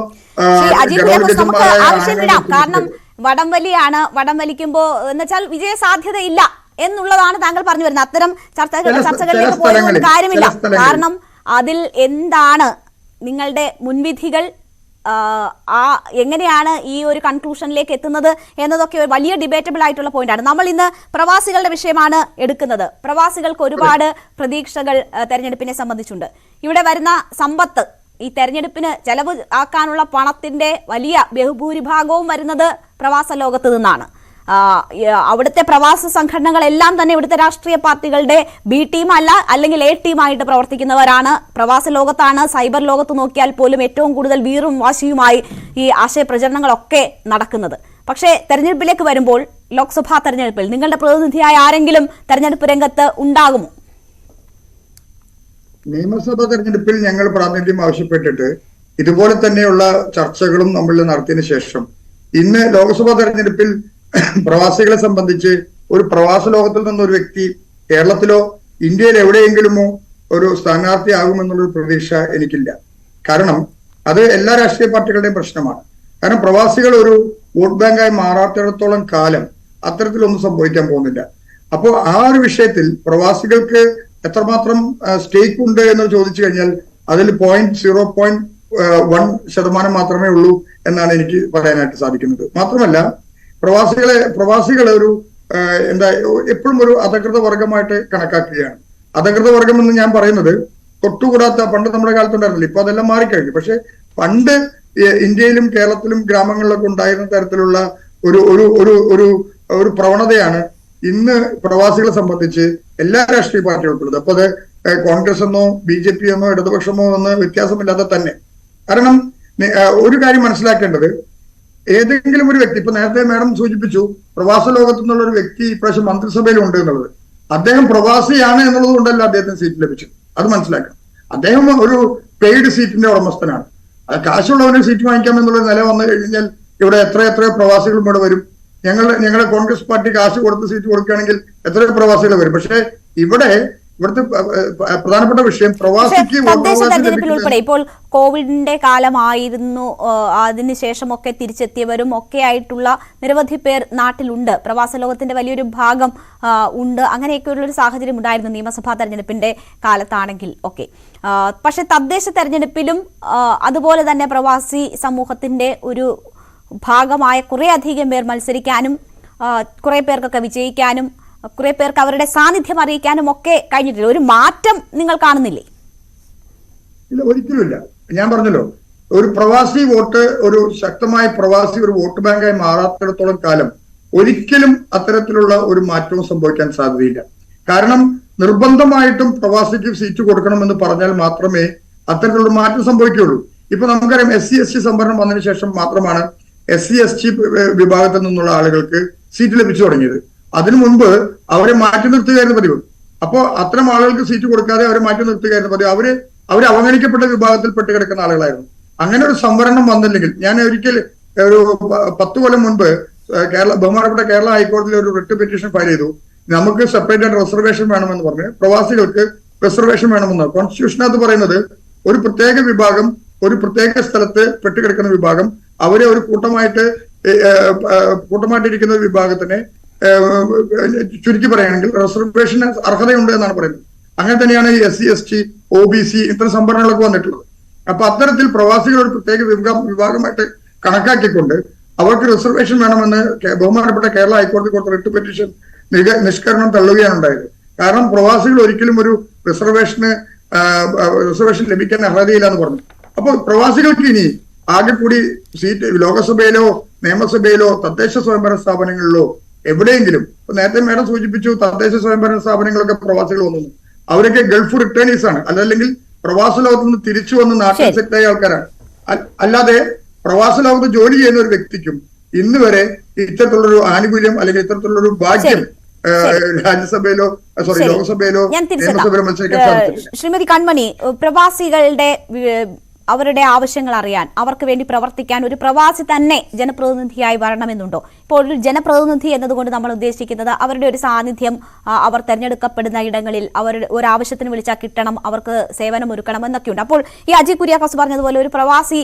കാരണം വടംവലിയാണ് വടം വലിക്കുമ്പോ എന്നുവെച്ചാൽ വിജയ സാധ്യതയില്ല എന്നുള്ളതാണ് താങ്കൾ പറഞ്ഞു വരുന്നത്. അത്തരം ചർച്ചകൾ ചർച്ചകളിലേക്ക് ചില കാര്യമില്ല. കാരണം അതിൽ എന്താണ് നിങ്ങളുടെ മുൻവിധികൾ ആ, എങ്ങനെയാണ് ഈ ഒരു കൺക്ലൂഷനിലേക്ക് എത്തുന്നത് എന്നതൊക്കെ വലിയ ഡിബേറ്റബിൾ ആയിട്ടുള്ള പോയിന്റാണ് നമ്മൾ ഇന്ന് പ്രവാസികളുടെ വിഷയമാണ് എടുക്കുന്നത്. പ്രവാസികൾക്ക് ഒരുപാട് പ്രതീക്ഷകൾ തെരഞ്ഞെടുപ്പിനെ സംബന്ധിച്ചുണ്ട്. ഇവിടെ വരുന്ന സമ്പത്ത് ഈ തെരഞ്ഞെടുപ്പിന് ചെലവ് ആക്കാനുള്ള പണത്തിന്റെ വലിയ ബഹുഭൂരിഭാഗവും വരുന്നത് പ്രവാസ ലോകത്ത് നിന്നാണ്. അവിടുത്തെ പ്രവാസ സംഘടനകളെല്ലാം തന്നെ ഇവിടുത്തെ രാഷ്ട്രീയ പാർട്ടികളുടെ ബി ടീം അല്ല അല്ലെങ്കിൽ എ ടീമായിട്ട് പ്രവർത്തിക്കുന്നവരാണ്. പ്രവാസ ലോകത്താണ്. സൈബർ ലോകത്ത് നോക്കിയാൽ പോലും ഏറ്റവും കൂടുതൽ വീറും വാശിയുമായി ഈ ആശയപ്രചരണങ്ങളൊക്കെ നടക്കുന്നത്. പക്ഷേ തെരഞ്ഞെടുപ്പിലേക്ക് വരുമ്പോൾ ലോക്സഭാ തെരഞ്ഞെടുപ്പിൽ നിങ്ങളുടെ പ്രതിനിധിയായ ആരെങ്കിലും തെരഞ്ഞെടുപ്പ് രംഗത്ത് ഉണ്ടാകുമോ? നിയമസഭാ തെരഞ്ഞെടുപ്പിൽ ഞങ്ങൾ പ്രാതിനിധ്യം ആവശ്യപ്പെട്ടിട്ട് ഇതുപോലെ തന്നെയുള്ള ചർച്ചകളും നമ്മൾ നടത്തിയതിനു ശേഷം ഇന്ന് ലോക്സഭാ തെരഞ്ഞെടുപ്പിൽ പ്രവാസികളെ സംബന്ധിച്ച് ഒരു പ്രവാസ ലോകത്തിൽ നിന്ന ഒരു വ്യക്തി കേരളത്തിലോ ഇന്ത്യയിൽ എവിടെയെങ്കിലുമോ ഒരു സ്ഥാനാർത്ഥി ആകുമെന്നുള്ളൊരു പ്രതീക്ഷ എനിക്കില്ല. കാരണം അത് എല്ലാ രാഷ്ട്രീയ പാർട്ടികളുടെയും പ്രശ്നമാണ്. കാരണം പ്രവാസികൾ ഒരു വോട്ട് ബാങ്കായി മാറാത്തിടത്തോളം കാലം അത്തരത്തിലൊന്നും സംഭവിക്കാൻ പോകുന്നില്ല. അപ്പോൾ ആ ഒരു വിഷയത്തിൽ പ്രവാസികൾക്ക് എത്രമാത്രം സ്റ്റേക്ക് ഉണ്ട് എന്ന് ചോദിച്ചു കഴിഞ്ഞാൽ അതിൽ പോയിന്റ് സീറോ പോയിന്റ് വൺ ശതമാനം മാത്രമേ ഉള്ളൂ എന്നാണ് എനിക്ക് പറയാനായിട്ട് സാധിക്കുന്നത്. മാത്രമല്ല പ്രവാസികളെ പ്രവാസികളെ ഒരു എന്താ എപ്പോഴും ഒരു അധകൃത വർഗമായിട്ട് കണക്കാക്കുകയാണ്. അധകൃത വർഗം എന്ന് ഞാൻ പറയുന്നത് തൊട്ടുകൂടാത്ത പണ്ട് നമ്മുടെ കാലത്തുണ്ടായിരുന്നില്ല. ഇപ്പൊ അതെല്ലാം മാറിക്കഴിഞ്ഞു. പക്ഷെ പണ്ട് ഇന്ത്യയിലും കേരളത്തിലും ഗ്രാമങ്ങളിലൊക്കെ ഉണ്ടായിരുന്ന തരത്തിലുള്ള ഒരു ഒരു ഒരു ഒരു ഒരു പ്രവണതയാണ് ഇന്ന് പ്രവാസികളെ സംബന്ധിച്ച് എല്ലാ രാഷ്ട്രീയ പാർട്ടികൾക്കുള്ളത്. അപ്പൊ അത് കോൺഗ്രസ് എന്നോ ബി ജെ പി എന്നോ ഇടതുപക്ഷമോ എന്ന് വ്യത്യാസമില്ലാതെ തന്നെ. കാരണം ഒരു കാര്യം മനസ്സിലാക്കേണ്ടത് ഏതെങ്കിലും ഒരു വ്യക്തി ഇപ്പൊ നേരത്തെ മാഡം സൂചിപ്പിച്ചു പ്രവാസ ലോകത്തു നിന്നുള്ള ഒരു വ്യക്തി ഇപ്രാവശ്യം മന്ത്രിസഭയിൽ ഉണ്ട് എന്നുള്ളത്. അദ്ദേഹം പ്രവാസിയാണ് എന്നുള്ളത് കൊണ്ടല്ല അദ്ദേഹത്തിന് സീറ്റ് ലഭിച്ചു അത് മനസ്സിലാക്കണം. അദ്ദേഹം ഒരു പെയ്ഡ് സീറ്റിന്റെ ഉടമസ്ഥനാണ്. അത് കാശുള്ളവന് സീറ്റ് വാങ്ങിക്കാം എന്നുള്ള നില വന്നു കഴിഞ്ഞാൽ ഇവിടെ എത്ര എത്രയോ പ്രവാസികളും ഇവിടെ വരും. ഞങ്ങൾ ഞങ്ങളുടെ കോൺഗ്രസ് പാർട്ടി കാശ് കൊടുത്ത് സീറ്റ് കൊടുക്കുകയാണെങ്കിൽ എത്രയോ പ്രവാസികൾ വരും. പക്ഷേ ഇവിടെ ഇവിടുത്തെ പ്രധാനപ്പെട്ട വിഷയം പ്രവാസിക്ക് തദ്ദേശ വോട്ടവകാശം തെരഞ്ഞെടുപ്പിൽ ഉൾപ്പെടെ ഇപ്പോൾ കോവിഡിന്റെ കാലമായിരുന്നു അതിനുശേഷമൊക്കെ തിരിച്ചെത്തിയവരും ഒക്കെ ആയിട്ടുള്ള നിരവധി പേർ നാട്ടിലുണ്ട്. പ്രവാസ ലോകത്തിന്റെ വലിയൊരു ഭാഗം ഉണ്ട്. അങ്ങനെയൊക്കെയുള്ള ഒരു സാഹചര്യം ഉണ്ടായിരുന്നു നിയമസഭാ തെരഞ്ഞെടുപ്പിന്റെ കാലത്താണെങ്കിൽ ഒക്കെ. പക്ഷെ തദ്ദേശ തെരഞ്ഞെടുപ്പിലും അതുപോലെ തന്നെ പ്രവാസി സമൂഹത്തിന്റെ ഒരു ഭാഗമായ കുറേ അധികം പേർ മത്സരിക്കാനും കുറേ പേർക്കൊക്കെ വിജയിക്കാനും കുറേ പേർക്ക് അവരുടെ സാന്നിധ്യം അറിയിക്കാനും ഒക്കെ കഴിഞ്ഞിട്ടില്ല. ഒരു മാറ്റം നിങ്ങൾ കാണുന്നില്ലേ? ഇല്ല ഒരിക്കലുമില്ല. ഞാൻ പറഞ്ഞല്ലോ ഒരു പ്രവാസി വോട്ട് ഒരു ശക്തമായ പ്രവാസി ഒരു വോട്ട് ബാങ്കായി മാറാത്തിടത്തോളം കാലം ഒരിക്കലും അത്തരത്തിലുള്ള ഒരു മാറ്റവും സംഭവിക്കാൻ സാധ്യതയില്ല. കാരണം നിർബന്ധമായിട്ടും പ്രവാസിക്ക് സീറ്റ് കൊടുക്കണമെന്ന് പറഞ്ഞാൽ മാത്രമേ അത്തരത്തിലുള്ള മാറ്റം സംഭവിക്കുകയുള്ളൂ. ഇപ്പൊ നമുക്കറിയാം എസ് സി എസ് ടി സംവരണം വന്നതിന് ശേഷം മാത്രമാണ് എസ് സി എസ് ടി വിഭാഗത്തിൽ നിന്നുള്ള ആളുകൾക്ക് സീറ്റ് ലഭിച്ചു തുടങ്ങിയത്. അതിനു മുൻപ് അവരെ മാറ്റി നിർത്തുകയായിരുന്നു പതിവ്. അപ്പോ അത്തരം ആളുകൾക്ക് സീറ്റ് കൊടുക്കാതെ അവരെ മാറ്റി നിർത്തുകയായിരുന്നു പതിവ്. അവർ അവർ അവഗണിക്കപ്പെട്ട വിഭാഗത്തിൽ പെട്ട് കിടക്കുന്ന ആളുകളായിരുന്നു. അങ്ങനെ ഒരു സംവരണം വന്നില്ലെങ്കിൽ ഞാൻ ഒരിക്കൽ ഒരു പത്ത് കൊല്ലം മുൻപ് കേരള ബഹുമാനപ്പെട്ട കേരള ഹൈക്കോടതിയിൽ ഒരു റിട്ട് പെറ്റീഷൻ ഫയൽ ചെയ്തു. നമുക്ക് സെപ്പറേറ്റ് ആയിട്ട് റിസർവേഷൻ വേണമെന്ന് പറഞ്ഞ് പ്രവാസികൾക്ക് റിസർവേഷൻ വേണമെന്ന്. കോൺസ്റ്റിറ്റ്യൂഷനകത്ത് പറയുന്നത് ഒരു പ്രത്യേക വിഭാഗം ഒരു പ്രത്യേക സ്ഥലത്ത് പെട്ടുകിടക്കുന്ന വിഭാഗം അവരെ ഒരു കൂട്ടമായിട്ട് കൂട്ടമായിട്ടിരിക്കുന്ന വിഭാഗത്തിനെ ചുരുക്കി പറയുകയാണെങ്കിൽ റിസർവേഷന് അർഹതയുണ്ട് എന്നാണ് പറയുന്നത്. അങ്ങനെ തന്നെയാണ് S C S T O B C ഇത്തരം സംവരണങ്ങളൊക്കെ വന്നിട്ടുള്ളത്. അപ്പൊ അത്തരത്തിൽ പ്രവാസികൾ ഒരു പ്രത്യേക വിഭാഗം വിഭാഗമായിട്ട് കണക്കാക്കിക്കൊണ്ട് അവർക്ക് റിസർവേഷൻ വേണമെന്ന് ബഹുമാനപ്പെട്ട കേരള ഹൈക്കോടതി കൊടുത്ത റിട്ട് പെറ്റീഷൻ നിഷ്കരണം തള്ളുകയാണ് ഉണ്ടായത്. കാരണം പ്രവാസികൾ ഒരിക്കലും ഒരു റിസർവേഷന് റിസർവേഷൻ ലഭിക്കാൻ അർഹതയില്ല എന്ന് പറഞ്ഞു. അപ്പോൾ പ്രവാസികൾക്ക് ഇനി ആകെ കൂടി സീറ്റ് ലോകസഭയിലോ നിയമസഭയിലോ തദ്ദേശ സ്വയംഭരണ സ്ഥാപനങ്ങളിലോ എവിടെയെങ്കിലും. ഇപ്പൊ നേരത്തെ മേഡം സൂചിപ്പിച്ചു തദ്ദേശ സ്വയംഭരണ സ്ഥാപനങ്ങളൊക്കെ പ്രവാസികൾ വന്നു. അവരൊക്കെ ഗൾഫ് റിട്ടേണീസ് ആണ്. അല്ലെങ്കിൽ പ്രവാസ ലോകത്ത് നിന്ന് തിരിച്ചു വന്ന് നാട്ടിൽ സെറ്റായ ആൾക്കാരാണ്. അല്ലാതെ പ്രവാസ ലോകത്ത് ജോലി ചെയ്യുന്ന ഒരു വ്യക്തിക്കും ഇന്ന് വരെ ഇത്തരത്തിലുള്ളൊരു ആനുകൂല്യം അല്ലെങ്കിൽ ഇത്തരത്തിലുള്ളൊരു ഭാഗ്യം രാജ്യസഭയിലോ സോറി ലോക്സഭയിലോ നിയമസഭയിലോ ശ്രീമതി കൺമണി പ്രവാസികളുടെ അവരുടെ ആവശ്യങ്ങൾ അറിയാൻ അവർക്ക് വേണ്ടി പ്രവർത്തിക്കാൻ ഒരു പ്രവാസി തന്നെ ജനപ്രതിനിധിയായി വരണമെന്നുണ്ടോ? ഇപ്പോൾ ഒരു ജനപ്രതിനിധി എന്നതുകൊണ്ട് നമ്മൾ ഉദ്ദേശിക്കുന്നത് അവരുടെ ഒരു സാന്നിധ്യം അവർ തെരഞ്ഞെടുക്കപ്പെടുന്ന ഇടങ്ങളിൽ അവരുടെ ഒരു ആവശ്യത്തിന് വിളിച്ചാൽ കിട്ടണം അവർക്ക് സേവനം ഒരുക്കണം എന്നൊക്കെയുണ്ട്. അപ്പോൾ ഈ അജി കുര്യാക്കോസ് പറഞ്ഞതുപോലെ ഒരു പ്രവാസി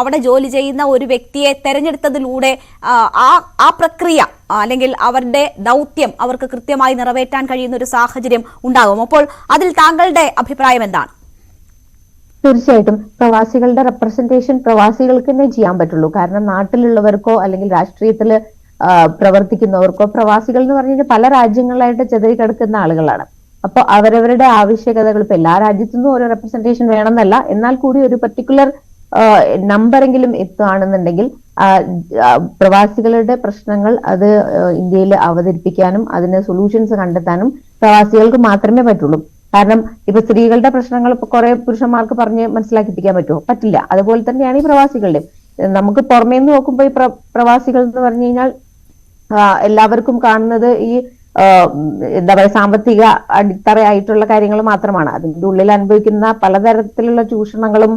അവിടെ ജോലി ചെയ്യുന്ന ഒരു വ്യക്തിയെ തെരഞ്ഞെടുത്തതിലൂടെ ആ ആ പ്രക്രിയ അല്ലെങ്കിൽ അവരുടെ ദൗത്യം അവർക്ക് കൃത്യമായി നിറവേറ്റാൻ കഴിയുന്ന ഒരു സാഹചര്യം ഉണ്ടാകും. അപ്പോൾ അതിൽ താങ്കളുടെ അഭിപ്രായം എന്താണ്? തീർച്ചയായിട്ടും പ്രവാസികളുടെ റെപ്രസെന്റേഷൻ പ്രവാസികൾക്ക് തന്നെ ചെയ്യാൻ പറ്റുള്ളൂ. കാരണം നാട്ടിലുള്ളവർക്കോ അല്ലെങ്കിൽ രാഷ്ട്രീയത്തിൽ പ്രവർത്തിക്കുന്നവർക്കോ പ്രവാസികൾ എന്ന് പറഞ്ഞു പല രാജ്യങ്ങളിലായിട്ട് ചെതറി കിടക്കുന്ന ആളുകളാണ്. അപ്പൊ അവരവരുടെ ആവശ്യകതകൾ ഇപ്പൊ എല്ലാ രാജ്യത്തുനിന്നും ഓരോ റെപ്രസെന്റേഷൻ വേണമെന്നല്ല. എന്നാൽ കൂടി ഒരു പെർട്ടിക്കുലർ നമ്പറെങ്കിലും എത്തുകയാണെന്നുണ്ടെങ്കിൽ പ്രവാസികളുടെ പ്രശ്നങ്ങൾ അത് ഇന്ത്യയിൽ അവതരിപ്പിക്കാനും അതിന് സൊല്യൂഷൻസ് കണ്ടെത്താനും പ്രവാസികൾക്ക് മാത്രമേ പറ്റുള്ളൂ. കാരണം ഇപ്പൊ സ്ത്രീകളുടെ പ്രശ്നങ്ങൾ ഇപ്പൊ കുറെ പുരുഷന്മാർക്ക് പറഞ്ഞ് മനസ്സിലാക്കിപ്പിക്കാൻ പറ്റുമോ? പറ്റില്ല. അതുപോലെ തന്നെയാണ് ഈ പ്രവാസികളുടെ. നമുക്ക് പുറമേ നിന്ന് നോക്കുമ്പോൾ ഈ പ്രവാസികൾ എന്ന് പറഞ്ഞു കഴിഞ്ഞാൽ എല്ലാവർക്കും കാണുന്നത് ഈ എന്താ പറയാ സാമ്പത്തിക അടിത്തറയായിട്ടുള്ള കാര്യങ്ങൾ മാത്രമാണ്. അതിന്റെ ഉള്ളിൽ അനുഭവിക്കുന്ന പലതരത്തിലുള്ള ചൂഷണങ്ങളും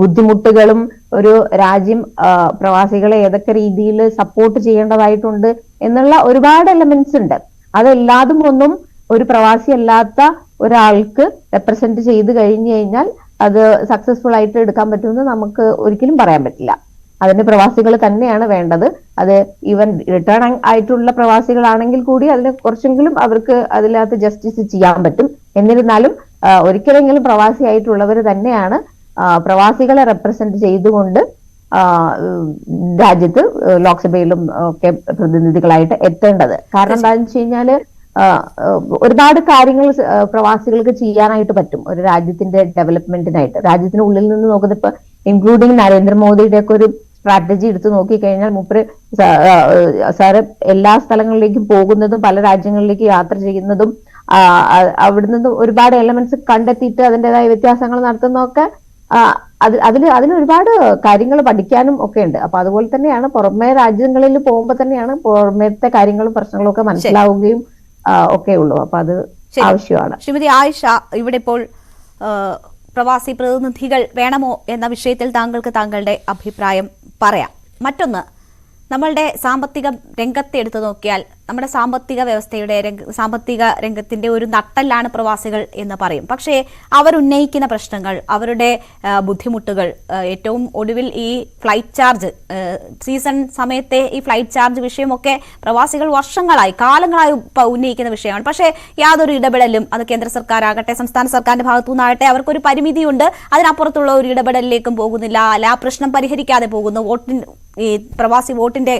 ബുദ്ധിമുട്ടുകളും ഒരു രാജ്യം പ്രവാസികളെ ഏതൊക്കെ രീതിയിൽ സപ്പോർട്ട് ചെയ്യേണ്ടതായിട്ടുണ്ട് എന്നുള്ള ഒരുപാട് എലമെന്റ്സ് ഉണ്ട്. അതെല്ലാതും ഒന്നും ഒരു പ്രവാസി അല്ലാത്ത ഒരാൾക്ക് റെപ്രസെന്റ് ചെയ്ത് കഴിഞ്ഞു കഴിഞ്ഞാൽ അത് സക്സസ്ഫുൾ ആയിട്ട് എടുക്കാൻ പറ്റുമെന്ന് നമുക്ക് ഒരിക്കലും പറയാൻ പറ്റില്ല. അതിന് പ്രവാസികൾ തന്നെയാണ് വേണ്ടത്. അത് ഈവൻ റിട്ടേൺ ആയിട്ടുള്ള പ്രവാസികളാണെങ്കിൽ കൂടി അതിന് കുറച്ചെങ്കിലും അവർക്ക് അതിനകത്ത് ജസ്റ്റിസ് ചെയ്യാൻ പറ്റും. എന്നിരുന്നാലും ഒരിക്കലെങ്കിലും പ്രവാസി ആയിട്ടുള്ളവർ തന്നെയാണ് പ്രവാസികളെ റെപ്രസെന്റ് ചെയ്തുകൊണ്ട് രാജ്യത്ത് ലോക്സഭയിലും ഒക്കെ പ്രതിനിധികളായിട്ട് എത്തേണ്ടത്. കാരണം എന്താണെന്ന് വെച്ച് കഴിഞ്ഞാൽ ഒരുപാട് കാര്യങ്ങൾ പ്രവാസികൾക്ക് ചെയ്യാനായിട്ട് പറ്റും. ഒരു രാജ്യത്തിന്റെ ഡെവലപ്മെന്റിനായിട്ട് രാജ്യത്തിന് ഉള്ളിൽ നിന്ന് നോക്കുന്ന ഇപ്പൊ ഇൻക്ലൂഡിങ് നരേന്ദ്രമോദിയുടെ ഒക്കെ ഒരു സ്ട്രാറ്റജി എടുത്തു നോക്കിക്കഴിഞ്ഞാൽ മൂപ്പര് സാറ് എല്ലാ സ്ഥലങ്ങളിലേക്കും പോകുന്നതും പല രാജ്യങ്ങളിലേക്ക് യാത്ര ചെയ്യുന്നതും അവിടെ നിന്ന് ഒരുപാട് എലമെന്റ്സ് കണ്ടെത്തിയിട്ട് അതിന്റെതായ വ്യത്യാസങ്ങൾ നടത്തുന്നതൊക്കെ അത് അതിൽ അതിന് ഒരുപാട് കാര്യങ്ങൾ പഠിക്കാനും ഒക്കെ ഉണ്ട്. അപ്പൊ അതുപോലെ തന്നെയാണ് പുറമേ രാജ്യങ്ങളിൽ പോകുമ്പോൾ തന്നെയാണ് പുറമേത്തെ കാര്യങ്ങളും പ്രശ്നങ്ങളും ഒക്കെ മനസ്സിലാവുകയും ഒക്കെ ഉള്ളൂ. അപ്പൊ അത് ആവശ്യമാണ്. ശ്രീമതി ആയിഷ ഇവിടെ ഇപ്പോൾ പ്രവാസി പ്രതിനിധികൾ വേണമോ എന്ന വിഷയത്തിൽ താങ്കൾക്ക് താങ്കളുടെ അഭിപ്രായം പറയാം. മറ്റൊന്ന് നമ്മളുടെ സാമ്പത്തിക രംഗത്തെ എടുത്തു നോക്കിയാൽ നമ്മുടെ സാമ്പത്തിക വ്യവസ്ഥയുടെ സാമ്പത്തിക രംഗത്തിന്റെ ഒരു നട്ടല്ലാണ് പ്രവാസികൾ എന്ന് പറയും. പക്ഷേ അവരുന്നയിക്കുന്ന പ്രശ്നങ്ങൾ അവരുടെ ബുദ്ധിമുട്ടുകൾ ഏറ്റവും ഒടുവിൽ ഈ ഫ്ലൈറ്റ് ചാർജ് സീസൺ സമയത്തെ ഈ ഫ്ലൈറ്റ് ചാർജ് വിഷയമൊക്കെ പ്രവാസികൾ വർഷങ്ങളായി കാലങ്ങളായി ഉന്നയിക്കുന്ന വിഷയമാണ്. പക്ഷേ യാതൊരു ഇടപെടലും അത് കേന്ദ്ര സർക്കാരാകട്ടെ സംസ്ഥാന സർക്കാരിന്റെ ഭാഗത്തു നിന്നാകട്ടെ അവർക്കൊരു പരിമിതിയുണ്ട്. അതിനപ്പുറത്തുള്ള ഒരു ഇടപെടലിലേക്കും പോകുന്നില്ല. അല്ല ആ പ്രശ്നം പരിഹരിക്കാതെ പോകുന്നു. വോട്ടിന് ഈ പ്രവാസി വോട്ടിന്റെ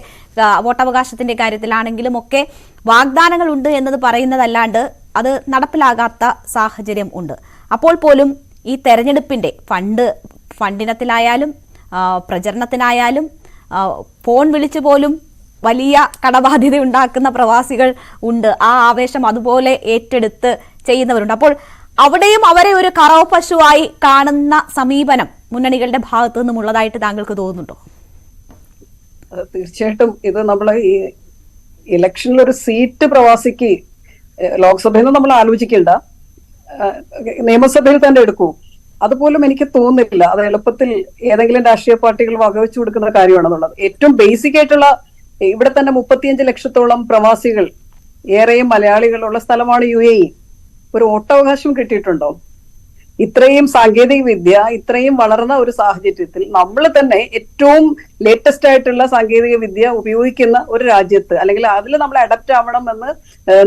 വോട്ടവകാശത്തിന്റെ കാര്യത്തിലാണെങ്കിലും ഒക്കെ വാഗ്ദാനങ്ങൾ ഉണ്ട് എന്നത് പറയുന്നതല്ലാണ്ട് അത് നടപ്പിലാകാത്ത സാഹചര്യം ഉണ്ട്. അപ്പോൾ പോലും ഈ തെരഞ്ഞെടുപ്പിന്റെ ഫണ്ട് ഫണ്ടിനത്തിലായാലും പ്രചരണത്തിനായാലും ഫോൺ വിളിച്ചു പോലും വലിയ കടബാധ്യത ഉണ്ടാക്കുന്ന പ്രവാസികൾ ഉണ്ട്. ആ ആവേശം അതുപോലെ ഏറ്റെടുത്ത് ചെയ്യുന്നവരുണ്ട്. അപ്പോൾ അവിടെയും അവരെ ഒരു കറവ് പശുവായി കാണുന്ന സമീപനം മുന്നണികളുടെ ഭാഗത്തു നിന്നുമുള്ളതായിട്ട് താങ്കൾക്ക് തോന്നുന്നുണ്ടോ? തീർച്ചയായിട്ടും ഇത് നമ്മൾ ഈ ഇലക്ഷനിൽ ഒരു സീറ്റ് പ്രവാസിക്ക് ലോക്സഭയിൽ നിന്ന് നമ്മൾ ആലോചിക്കണ്ട നിയമസഭയിൽ തന്നെ എടുക്കൂ. അതുപോലും എനിക്ക് തോന്നുന്നില്ല അത് എളുപ്പത്തിൽ ഏതെങ്കിലും രാഷ്ട്രീയ പാർട്ടികൾ വകവെച്ചു കൊടുക്കുന്ന കാര്യമാണെന്നുള്ളത്. ഏറ്റവും ബേസിക് ആയിട്ടുള്ള ഇവിടെ തന്നെ മുപ്പത്തിയഞ്ച് ലക്ഷത്തോളം പ്രവാസികൾ ഏറെയും മലയാളികളുള്ള സ്ഥലമാണ് യു എ ഒരു വോട്ടവകാശം കിട്ടിയിട്ടുണ്ടോ? ഇത്രയും സാങ്കേതിക വിദ്യ ഇത്രയും വളർന്ന ഒരു സാഹചര്യത്തിൽ നമ്മൾ തന്നെ ഏറ്റവും ലേറ്റസ്റ്റ് ആയിട്ടുള്ള സാങ്കേതിക വിദ്യ ഉപയോഗിക്കുന്ന ഒരു രാജ്യത്ത് അല്ലെങ്കിൽ അതിൽ നമ്മൾ അഡപ്റ്റ് ആവണം എന്ന്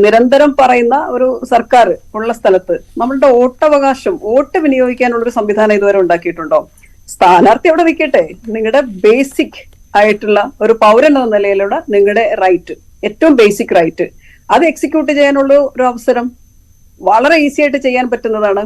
നിരന്തരം പറയുന്ന ഒരു സർക്കാർ ഉള്ള സ്ഥലത്ത് നമ്മളുടെ വോട്ടവകാശം വോട്ട് വിനിയോഗിക്കാനുള്ള ഒരു സംവിധാനം ഇതുവരെ ഉണ്ടാക്കിയിട്ടുണ്ടോ? സ്ഥാനാർത്ഥി അവിടെ നിൽക്കട്ടെ. നിങ്ങളുടെ ബേസിക് ആയിട്ടുള്ള ഒരു പൗരൻ എന്ന നിലയിലുള്ള നിങ്ങളുടെ റൈറ്റ് ഏറ്റവും ബേസിക് റൈറ്റ് അത് എക്സിക്യൂട്ട് ചെയ്യാനുള്ള ഒരു അവസരം വളരെ ഈസി ആയിട്ട് ചെയ്യാൻ പറ്റുന്നതാണ്.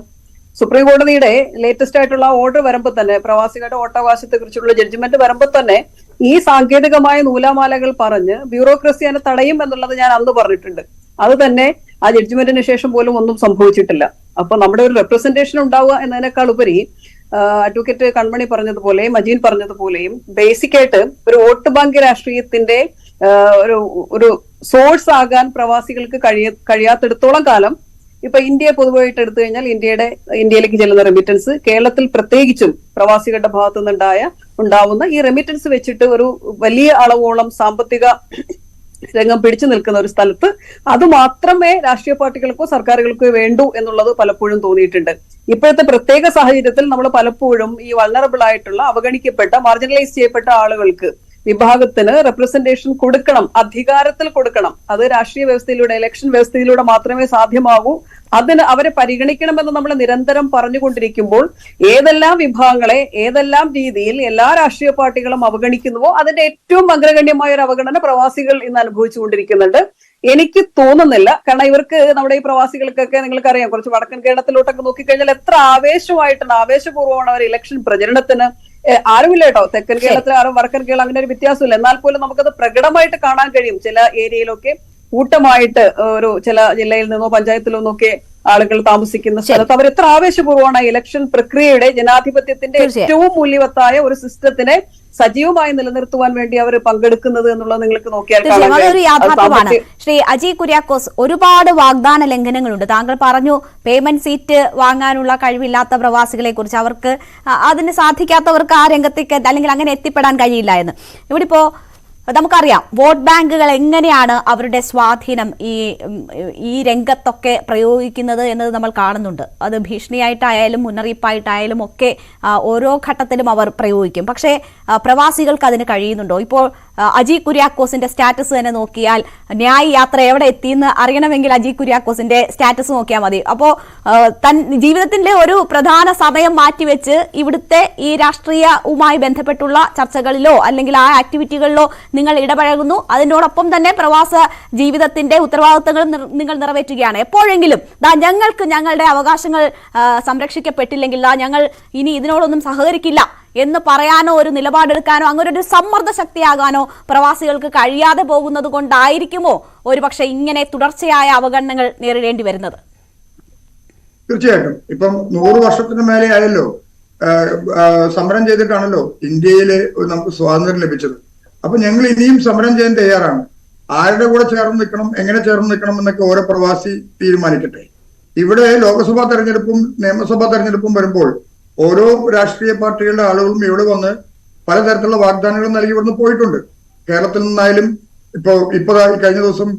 സുപ്രീം കോടതിയുടെ ലേറ്റസ്റ്റ് ആയിട്ടുള്ള ഓർഡർ വരുമ്പോൾ തന്നെ പ്രവാസികളുടെ വോട്ടവകാശത്തെ കുറിച്ചുള്ള ജഡ്ജ്മെന്റ് വരുമ്പോൾ തന്നെ ഈ സാങ്കേതികമായ നൂലാമാലകൾ പറഞ്ഞ് ബ്യൂറോക്രസി അതിനെ തടയും എന്നുള്ളത് ഞാൻ അന്ന് പറഞ്ഞിട്ടുണ്ട്. അത് തന്നെ ആ ജഡ്ജ്മെന്റിന് ശേഷം പോലും ഒന്നും സംഭവിച്ചിട്ടില്ല. അപ്പൊ നമ്മുടെ ഒരു റെപ്രസെന്റേഷൻ ഉണ്ടാവുക എന്നതിനേക്കാൾ ഉപരി അഡ്വക്കേറ്റ് കൺമണി പറഞ്ഞതുപോലെയും മജീൻ പറഞ്ഞതുപോലെയും ബേസിക് ആയിട്ട് ഒരു വോട്ട് ബാങ്ക് രാഷ്ട്രീയത്തിന്റെ ഒരു ഒരു സോഴ്സ് ആകാൻ പ്രവാസികൾക്ക് കഴിയ കഴിയാത്തിടത്തോളം കാലം ഇപ്പൊ ഇന്ത്യയെ പൊതുവായിട്ട് എടുത്തു കഴിഞ്ഞാൽ ഇന്ത്യയുടെ ഇന്ത്യയിലേക്ക് ചെല്ലുന്ന റെമിറ്റൻസ് കേരളത്തിൽ പ്രത്യേകിച്ചും പ്രവാസികളുടെ ഭാഗത്തു നിന്നുണ്ടായ ഉണ്ടാവുന്ന ഈ റെമിറ്റൻസ് വെച്ചിട്ട് ഒരു വലിയ അളവോളം സാമ്പത്തിക രംഗം പിടിച്ചു നിൽക്കുന്ന ഒരു സ്ഥലത്ത് അത് മാത്രമേ രാഷ്ട്രീയ പാർട്ടികൾക്കോ സർക്കാരുകൾക്കോ വേണ്ടൂ എന്നുള്ളത് പലപ്പോഴും തോന്നിയിട്ടുണ്ട്. ഇപ്പോഴത്തെ പ്രത്യേക സാഹചര്യത്തിൽ നമ്മൾ പലപ്പോഴും ഈ വൾണറബിൾ ആയിട്ടുള്ള അവഗണിക്കപ്പെട്ട മാർജിനലൈസ് ചെയ്യപ്പെട്ട ആളുകൾക്ക് വിഭാഗത്തിന് റെപ്രസെന്റേഷൻ കൊടുക്കണം അധികാരത്തിൽ കൊടുക്കണം. അത് രാഷ്ട്രീയ വ്യവസ്ഥയിലൂടെ ഇലക്ഷൻ വ്യവസ്ഥയിലൂടെ മാത്രമേ സാധ്യമാകൂ. അതിന് അവരെ പരിഗണിക്കണമെന്ന് നമ്മൾ നിരന്തരം പറഞ്ഞുകൊണ്ടിരിക്കുമ്പോൾ ഏതെല്ലാം വിഭാഗങ്ങളെ ഏതെല്ലാം രീതിയിൽ എല്ലാ രാഷ്ട്രീയ പാർട്ടികളും അവഗണിക്കുന്നുവോ അതിന്റെ ഏറ്റവും അഗ്രഗണ്യമായ ഒരു അവഗണന പ്രവാസികൾ ഇന്ന് അനുഭവിച്ചുകൊണ്ടിരിക്കുന്നുണ്ട്. എനിക്ക് തോന്നുന്നില്ല. കാരണം ഇവർക്ക് നമ്മുടെ ഈ പ്രവാസികൾക്കൊക്കെ നിങ്ങൾക്കറിയാം കുറച്ച് വടക്കൻ കേരളത്തിലോട്ടൊക്കെ നോക്കിക്കഴിഞ്ഞാൽ എത്ര ആവേശമായിട്ടാണ് ആവേശപൂർവമാണ് അവർ ഇലക്ഷൻ പ്രചരണത്തിന്. ആരുമില്ല കേട്ടോ. തെക്കൻ കേരളത്തിൽ ആരും വടക്കൻ കേരളം അങ്ങനെ ഒരു വ്യത്യാസമില്ല. എന്നാൽ പോലും നമുക്കത് പ്രകടമായിട്ട് കാണാൻ കഴിയും ചില ഏരിയയിലൊക്കെ. കൂട്ടമായിട്ട് ഒരു ചില ജില്ലയിൽ നിന്നോ പഞ്ചായത്തിൽ നിന്നൊക്കെ ആളുകൾ താമസിക്കുന്ന സ്ഥലത്ത് അവർ എത്ര ആവേശപൂർവമാണ് ഇലക്ഷൻ പ്രക്രിയയുടെ ജനാധിപത്യത്തിന്റെ ഏറ്റവും മൂല്യവത്തായ ഒരു സിസ്റ്റത്തിനെ സജീവമായി നിലനിർത്തുവാൻ വേണ്ടി അവർ പങ്കെടുക്കുന്നത് എന്നുള്ളത് നിങ്ങൾക്ക് നോക്കിയാൽ ശ്രീ അജയ് കുര്യാക്കോസ് ഒരുപാട് വാഗ്ദാന ലംഘനങ്ങളുണ്ട്. താങ്കൾ പറഞ്ഞു പേയ്മെന്റ് സീറ്റ് വാങ്ങാനുള്ള കഴിവില്ലാത്ത പ്രവാസികളെ കുറിച്ച് അവർക്ക് അതിന് സാധിക്കാത്തവർക്ക് ആ രംഗത്തേക്ക് അല്ലെങ്കിൽ അങ്ങനെ എത്തിപ്പെടാൻ കഴിയില്ല എന്ന്. ഇവിടെ ഇപ്പോ നമുക്കറിയാം വോട്ട് ബാങ്കുകൾ എങ്ങനെയാണ് അവരുടെ സ്വാധീനം ഈ ഈ രംഗത്തൊക്കെ പ്രയോഗിക്കുന്നത് എന്നത് നമ്മൾ കാണുന്നുണ്ട്. അത് ഭീഷണിയായിട്ടായാലും മുന്നറിയിപ്പായിട്ടായാലും ഒക്കെ ഓരോ ഘട്ടത്തിലും അവർ പ്രയോഗിക്കും. പക്ഷേ പ്രവാസികൾക്ക് അതിന് കഴിയുന്നുണ്ടോ? ഇപ്പോൾ അജി കുര്യാക്കോസിന്റെ സ്റ്റാറ്റസ് തന്നെ നോക്കിയാൽ ന്യായ യാത്ര എവിടെ എത്തിയെന്ന് അറിയണമെങ്കിൽ അജി കുര്യാക്കോസിന്റെ സ്റ്റാറ്റസ് നോക്കിയാൽ മതി. അപ്പോൾ തൻ ജീവിതത്തിന്റെ ഒരു പ്രധാന സമയം മാറ്റിവെച്ച് ഇവിടുത്തെ ഈ രാഷ്ട്രീയവുമായി ബന്ധപ്പെട്ടുള്ള ചർച്ചകളിലോ അല്ലെങ്കിൽ ആ ആക്ടിവിറ്റികളിലോ നിങ്ങൾ ഇടപഴകുന്നു. അതിനോടൊപ്പം തന്നെ പ്രവാസ ജീവിതത്തിന്റെ ഉത്തരവാദിത്തങ്ങളും നിങ്ങൾ നിറവേറ്റുകയാണ്. എപ്പോഴെങ്കിലും ഞങ്ങൾക്ക് ഞങ്ങളുടെ അവകാശങ്ങൾ സംരക്ഷിക്കപ്പെട്ടില്ലെങ്കിൽ ദാ ഞങ്ങൾ ഇനി ഇതിനോടൊന്നും സഹകരിക്കില്ല എന്ന് പറയാനോ ഒരു നിലപാടെടുക്കാനോ അങ്ങനെ ഒരു സമ്മർദ്ദ ശക്തിയാകാനോ പ്രവാസികൾക്ക് കഴിയാതെ പോകുന്നത് കൊണ്ടായിരിക്കുമോ ഒരുപക്ഷെ ഇങ്ങനെ തുടർച്ചയായ അവഗണനകൾ നേരിടേണ്ടി വരുന്നത്? തീർച്ചയായിട്ടും. ഇപ്പം നൂറ് വർഷത്തിന് മേലെ ആയല്ലോ സമരം ചെയ്തിട്ടാണല്ലോ ഇന്ത്യയിൽ നമുക്ക് സ്വാതന്ത്ര്യം ലഭിച്ചത്. അപ്പൊ ഞങ്ങൾ ഇനിയും സമരം ചെയ്യാൻ തയ്യാറാണ്. ആരുടെ കൂടെ ചേർന്ന് നിൽക്കണം എങ്ങനെ ചേർന്ന് നിൽക്കണം എന്നൊക്കെ ഓരോ പ്രവാസി തീരുമാനിക്കട്ടെ. ഇവിടെ ലോക്സഭാ തെരഞ്ഞെടുപ്പും നിയമസഭാ തെരഞ്ഞെടുപ്പും വരുമ്പോൾ ഓരോ രാഷ്ട്രീയ പാർട്ടികളുടെ ആളുകളും ഇവിടെ വന്ന് പലതരത്തിലുള്ള വാഗ്ദാനങ്ങൾ നൽകി ഇവിടുന്ന് പോയിട്ടുണ്ട്. കേരളത്തിൽ നിന്നായാലും ഇപ്പോ ഇപ്പൊ കഴിഞ്ഞ ദിവസം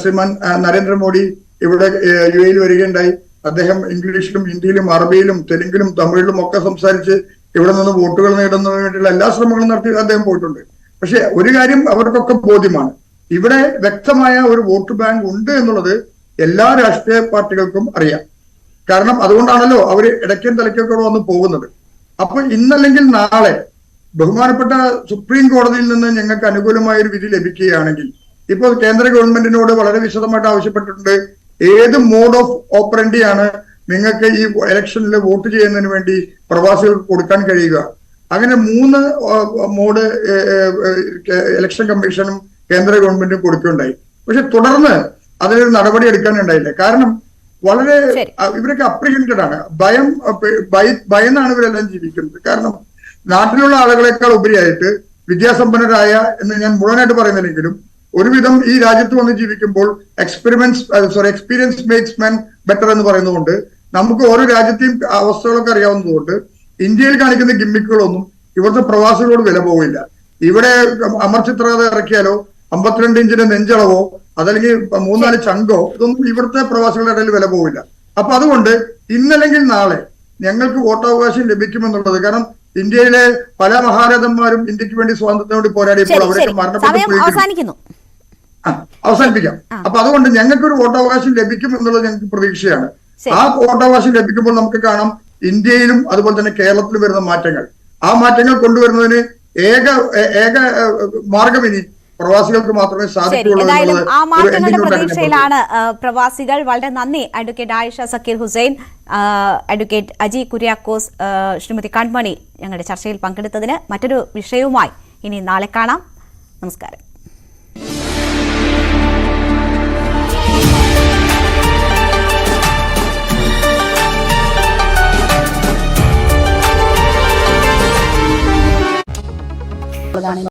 ശ്രീമാൻ നരേന്ദ്രമോദി ഇവിടെ യു എയിൽ വരികയുണ്ടായി. അദ്ദേഹം ഇംഗ്ലീഷിലും ഹിന്ദിയിലും അറബിയിലും തെലുങ്കിലും തമിഴിലും ഒക്കെ സംസാരിച്ച് ഇവിടെ നിന്ന് വോട്ടുകൾ നേടുന്നതിന് വേണ്ടിയുള്ള എല്ലാ ശ്രമങ്ങളും നടത്തി അദ്ദേഹം പോയിട്ടുണ്ട്. പക്ഷെ ഒരു കാര്യം അവർക്കൊക്കെ ബോധ്യമാണ്. ഇവിടെ വ്യക്തമായ ഒരു വോട്ട് ബാങ്ക് ഉണ്ട് എന്നുള്ളത് എല്ലാ രാഷ്ട്രീയ പാർട്ടികൾക്കും അറിയാം. കാരണം അതുകൊണ്ടാണല്ലോ അവർ ഇടയ്ക്കും തലയ്ക്കൊക്കെ വന്ന് പോകുന്നത്. അപ്പൊ ഇന്നല്ലെങ്കിൽ നാളെ ബഹുമാനപ്പെട്ട സുപ്രീം കോടതിയിൽ നിന്ന് ഞങ്ങൾക്ക് അനുകൂലമായ ഒരു വിധി ലഭിക്കുകയാണെങ്കിൽ ഇപ്പോൾ കേന്ദ്ര ഗവൺമെന്റിനോട് വളരെ വിശദമായിട്ട് ആവശ്യപ്പെട്ടിട്ടുണ്ട് ഏത് മോഡ് ഓഫ് ഓപ്പറൻഡിയാണ് നിങ്ങൾക്ക് ഈ ഇലക്ഷനിൽ വോട്ട് ചെയ്യുന്നതിന് വേണ്ടി പ്രവാസികൾക്ക് കൊടുക്കാൻ കഴിയുക. അങ്ങനെ മൂന്ന് മോഡ് ഇലക്ഷൻ കമ്മീഷനും കേന്ദ്ര ഗവൺമെന്റും കൊടുക്കുകയുണ്ടായി. പക്ഷെ തുടർന്ന് അതിനൊരു നടപടി എടുക്കാനുണ്ടായില്ല. കാരണം വളരെ ഇവരൊക്കെ അപ്രിഹെൻഡഡ് ആണ്. ഭയം ഭയന്നാണ് ഇവരെല്ലാം ജീവിക്കുന്നത്. കാരണം നാട്ടിലുള്ള ആളുകളെക്കാൾ ഉപരിയായിട്ട് വിദ്യാസമ്പന്നരായ എന്ന് ഞാൻ മുഴുവനായിട്ട് പറയുന്നില്ലെങ്കിലും ഒരുവിധം ഈ രാജ്യത്ത് വന്ന് ജീവിക്കുമ്പോൾ experiments sorry experience makes men better എന്ന് പറയുന്നതുകൊണ്ട് നമുക്ക് ഓരോ രാജ്യത്തെയും അവസ്ഥകളൊക്കെ അറിയാവുന്നതുകൊണ്ട് ഇന്ത്യയിൽ കാണിക്കുന്ന ഗിമ്മിക്കുകളൊന്നും ഇവിടുത്തെ പ്രവാസികളോട് വില പോവില്ല. ഇവിടെ അമർ ചിത്രകഥ ഇറക്കിയാലോ അമ്പത്തിരണ്ട് ഇഞ്ചിന്റെ നെഞ്ചളവോ അതല്ലെങ്കിൽ മൂന്നാൽ ചങ്കോ ഇതൊന്നും ഇവിടുത്തെ പ്രവാസികളുടെ ഇടയിൽ വില പോവില്ല. അപ്പൊ അതുകൊണ്ട് ഇന്നല്ലെങ്കിൽ നാളെ ഞങ്ങൾക്ക് വോട്ടവകാശം ലഭിക്കുമെന്നുള്ളത് കാരണം ഇന്ത്യയിലെ പല മഹാരഥന്മാരും ഇന്ത്യയ്ക്ക് വേണ്ടി സ്വാതന്ത്ര്യത്തിന് വേണ്ടി പോരാടിയപ്പോൾ അവരൊക്കെ മരണപ്പെട്ടു അവസാനിപ്പിക്കാം. അപ്പൊ അതുകൊണ്ട് ഞങ്ങൾക്ക് ഒരു വോട്ടവകാശം ലഭിക്കും എന്നുള്ളത് ഞങ്ങൾക്ക് പ്രതീക്ഷയാണ്. ആ വോട്ടവകാശം ലഭിക്കുമ്പോൾ നമുക്ക് കാണാം ഇന്ത്യയിലും അതുപോലെ തന്നെ കേരളത്തിലും വരുന്ന മാറ്റങ്ങൾ. ആ മാറ്റങ്ങൾ കൊണ്ടുവരുന്നതിന് ഏക ഏക മാർഗം ഇനി പ്രവാസികൾക്ക് മാത്രമേ സാധിക്കുകയുള്ളൂ എന്തായാലും ആ മാറ്റങ്ങളുടെ പ്രതീക്ഷയിലാണ് പ്രവാസികൾ. വളരെ നന്ദി അഡ്വക്കേറ്റ് ആയിഷ സക്കീർ ഹുസൈൻ അഡ്വക്കേറ്റ് അജി കുര്യാക്കോസ് ശ്രീമതി കൺമണി ഞങ്ങളുടെ ചർച്ചയിൽ പങ്കെടുത്തതിന് മറ്റൊരു വിഷയവുമായി ഇനി നാളെ കാണാം. നമസ്കാരം. película